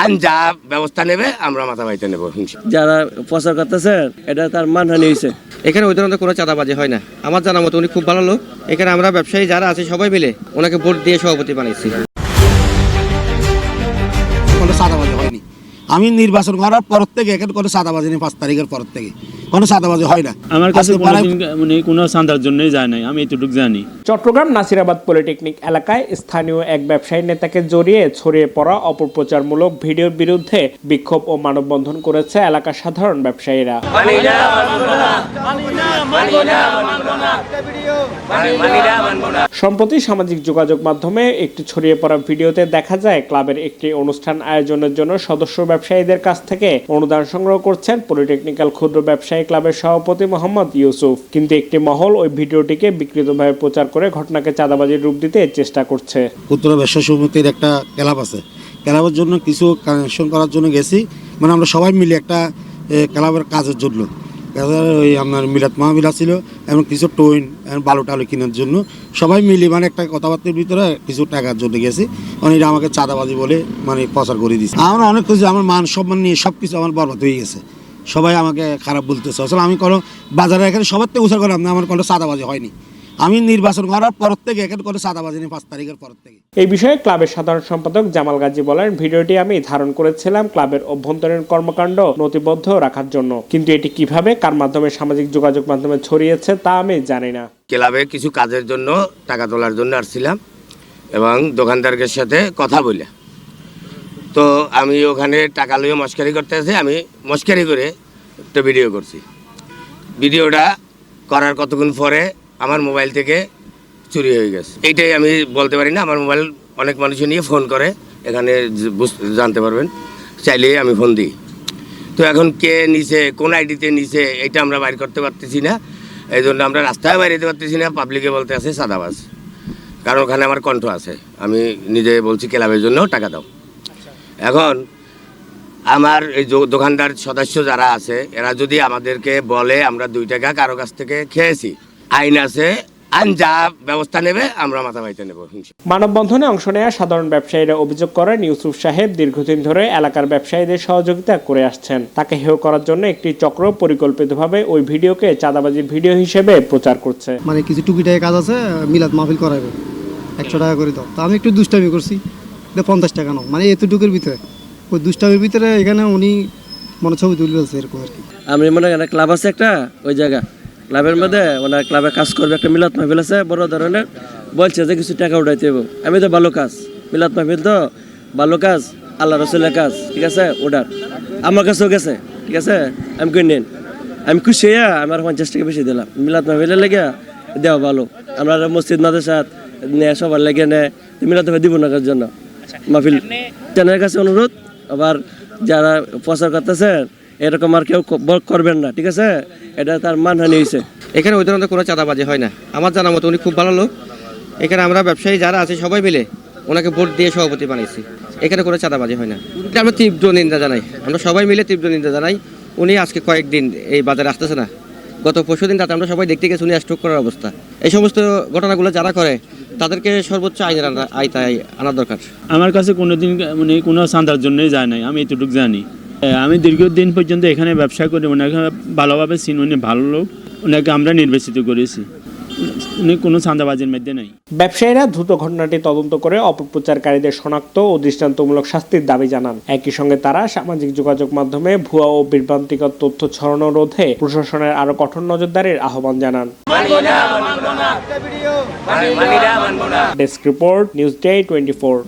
আইন যা ব্যবস্থা নেবে আমরা মাথা বাইতে নেব যারা প্রচার করতেছে এটা তার মানহানি হয়েছে। এখানে ওই ধরনের কোনো চাঁদাবাজি হয় না। আমার জানা মতো উনি খুব ভালো লোক। এখানে আমরা ব্যবসায়ী যারা আছে সবাই মিলে ওনাকে ভোট দিয়ে সভাপতি বানাইছি কোনো চাঁদাবাজি হয়নি। আমি নির্বাচন করার পর থেকে এখানে কোনো চাঁদাবাজি নেই পাঁচ তারিখের পর থেকে। কোনো সাদাবাজি হয় না। আমার কাছে মানে কোনো চাঁদার জন্যই যায় নাই আমি এতটুকু জানি। চট্টগ্রাম নাসিরাবাদ পলিটেকনিক এলাকায় স্থানীয় এক ব্যবসায়ী নেতাকে জড়িয়ে ছড়িয়ে পড়া অপপ্রচারমূলক ভিডিওর বিরুদ্ধে বিক্ষোভ ও মানববন্ধন করেছে এলাকার সাধারণ ব্যবসায়ীরা। সম্প্রতি সামাজিক যোগাযোগ মাধ্যমে একটি ছড়িয়ে পড়া ভিডিওতে দেখা যায় ক্লাবের একটি অনুষ্ঠান আয়োজনের জন্য সদস্য ব্যবসায়ীদের কাছ থেকে অনুদান সংগ্রহ করছেন পলিটেকনিক্যাল ক্ষুদ্র ব্যবসায়ী ক্লাবের সভাপতি মোহাম্মদ ইউসুফ। কিন্তু একটি মহল ওই ভিডিওটিকে বিকৃতভাবে প্রচার করে ঘটনাকে চাঁদাবাজির রূপ দিতে চেষ্টা করছে। ক্ষুদ্র ব্যবসা সমিতির একটা ক্লাব আছে। ক্লাবের জন্য কিছু কানেকশন করার জন্য গেছি। মানে আমরা সবাই মিলে একটা ক্লাবের কাজের জন্য। ওই আপনার মিলাদ মাহমিলা ছিল এবং কিছু টইন বালু টালু কেনার জন্য। সবাই মিলে মানে একটা কথাবার্তার ভিতরে কিছু টাকার জন্য গেছি। মানে এটা আমাকে চাঁদাবাজি বলে মানে প্রচার করে দিয়েছে আমরা অনেক কিছু আমার মান সম্মান নিয়ে সব কিছু আমার বরবাদ হয়ে গেছে। সবাই আমাকে খারাপ বলতেছে। আসলে আমি কোনো বাজারে এখানে সবার থেকে উচার করলাম না আমার কোনো চাঁদাবাজি হয়নি। আমি নির্বাচন করার পর থেকে এখানে কোনো চাঁদাবাজি নেই পাঁচ তারিখের পর থেকে। এই বিষয়ে ক্লাবের সাধারণ সম্পাদক জামাল গাজী বলেন ভিডিওটি আমি ধারণ করেছিলাম ক্লাবের অভ্যন্তরীণ কর্মকাণ্ড নথিবদ্ধ রাখার জন্য। কিন্তু এটি কীভাবে কার মাধ্যমে সামাজিক যোগাযোগ মাধ্যমে ছড়িয়েছে তা আমি জানি না। ক্লাবে কিছু কাজের জন্য টাকা তোলার জন্য আসছিলাম এবং দোকানদারের সাথে কথা বলে। তো আমি ওখানে টাকা লইয়ে মস্কারি করতে আসে, আমি মস্কারি করে একটা ভিডিও করছি। ভিডিওটা করার কতক্ষণ পরে আমার মোবাইল থেকে চুরি হয়ে গেছে। এইটাই আমি বলতে পারি না, আমার মোবাইল অনেক মানুষ নিয়ে ফোন করে, এখানে জানতে পারবেন। চাইলে আমি ফোন দিই। তো এখন কে নিছে, কোন আইডিতে নিছে, এটা আমরা বাইর করতে পারতেছি না। এই জন্য আমরা রাস্তায় বাইরে পারতেছি না পাবলিকে বলতে আছে সাদাবাজ। কারণ ওখানে আমার কণ্ঠ আছে। আমি নিজে বলছি ক্লাবের জন্য টাকা দাও। এখন আমার এই যে দোকানদার সদস্য যারা আছে এরা যদি আমাদেরকে বলে আমরা দুই টাকা কারও কাছ থেকে খেয়েছি আইন আছে আইন যা ব্যবস্থা নেবে আমরা মাথা বাইতে নেব মানববন্ধনে অংশ নেওয়া সাধারণ ব্যবসায়ীরা অভিযোগ করেন ইউসুফ সাহেব দীর্ঘদিন ধরে এলাকার ব্যবসায়ীদের সহযোগিতা করে আসছেন। তাকে হেয় করার জন্য একটি চক্র পরিকল্পিতভাবে ওই ভিডিওকে চাঁদাবাজির ভিডিও হিসেবে প্রচার করছে। মানে কিছু টুকিটাকি কাজ আছে মিলাদ মাহফিল করাবে একশো টাকা করে দাও। তো আমি একটু দুষ্টামি করছি। এটা পঞ্চাশ টাকা নাও। মানে এতটুকুর ভিতরে। ওই দুষ্টামির ভিতরে এখানে উনি মনে ছবি তুলে ফেলছে এরকম আর কি। আমি মনে করি ক্লাব আছে একটা, ওই জায়গা। ক্লাবের মধ্যে ওনার ক্লাবে কাজ করবে একটা মিলাদ মাহফিল আছে, বড় ধরনের। বলছে যে কিছু টাকা উঠাইতে হবে আমি তো ভালো কাজ। মিলাদ মাহফিল তো ভালো কাজ, আল্লাহ রসুলের কাজ, ঠিক আছে? ওটার। আমার কাছেও গেছে, ঠিক আছে? আমি কই নেন। আমি খুশি হইয়া আমার পঞ্চাশ টাকা বেশি দিলাম। মিলাদ মাহফিলের লেগে দেওয়া ভালো। আমরা মসজিদ, মাদ্রাসাত সবার লেগে নেয় মিলাদ মাহফিল দিব না জন্য? মাহফিল চ্যানেলের কাছে অনুরোধ আবার যারা প্রচার করতেছে এরকম আর কেউ করবেন না ঠিক আছে? এটা তার মানহানি হয়েছে এখানে ওই ধরনের কোনো চাঁদাবাজি হয় না। আমার জানা মতো উনি খুব ভালো লোক। এখানে আমরা ব্যবসায়ী যারা আছে সবাই মিলে ওনাকে ভোট দিয়ে সভাপতি বানিয়েছি। এখানে কোনো চাঁদাবাজি হয় না। আমরা তীব্র নিন্দা জানাই। আমরা সবাই মিলে তীব্র নিন্দা জানাই। উনি আজকে কয়েকদিন এই বাজারে আসতেছে না। গত পরশু দিন রাতে আমরা সবাই দেখতে গেছি উনি স্ট্রোক করার অবস্থা। এই সমস্ত ঘটনাগুলো যারা করে, তাদেরকে সর্বোচ্চ আইনের আয়তায় আনা দরকার। আমার কাছে কোনো কোনোদিন মানে কোনো সান্দার জন্যই যায় নাই, আমি এতটুকু জানি। আমি দীর্ঘদিন পর্যন্ত এখানে ব্যবসা করি, ওনাকে ভালোভাবে চিনি, উনি ভালো লোক, ওনাকে আমরা নির্বাচিত করেছি। উনি কোনো চাঁদাবাজির মধ্যে নেই। ব্যবসায়ীরা দ্রুত ঘটনাটি তদন্ত করে অপপ্রচারকারীদের শনাক্ত ও দৃষ্টান্তমূলক শাস্তির দাবি জানান। একই সঙ্গে তারা সামাজিক যোগাযোগ মাধ্যমে ভুয়া ও বিভ্রান্তিকর তথ্য ছড়ানো রোধে প্রশাসনের আরও কঠোর নজরদারির আহ্বান জানান। Desk report news day twenty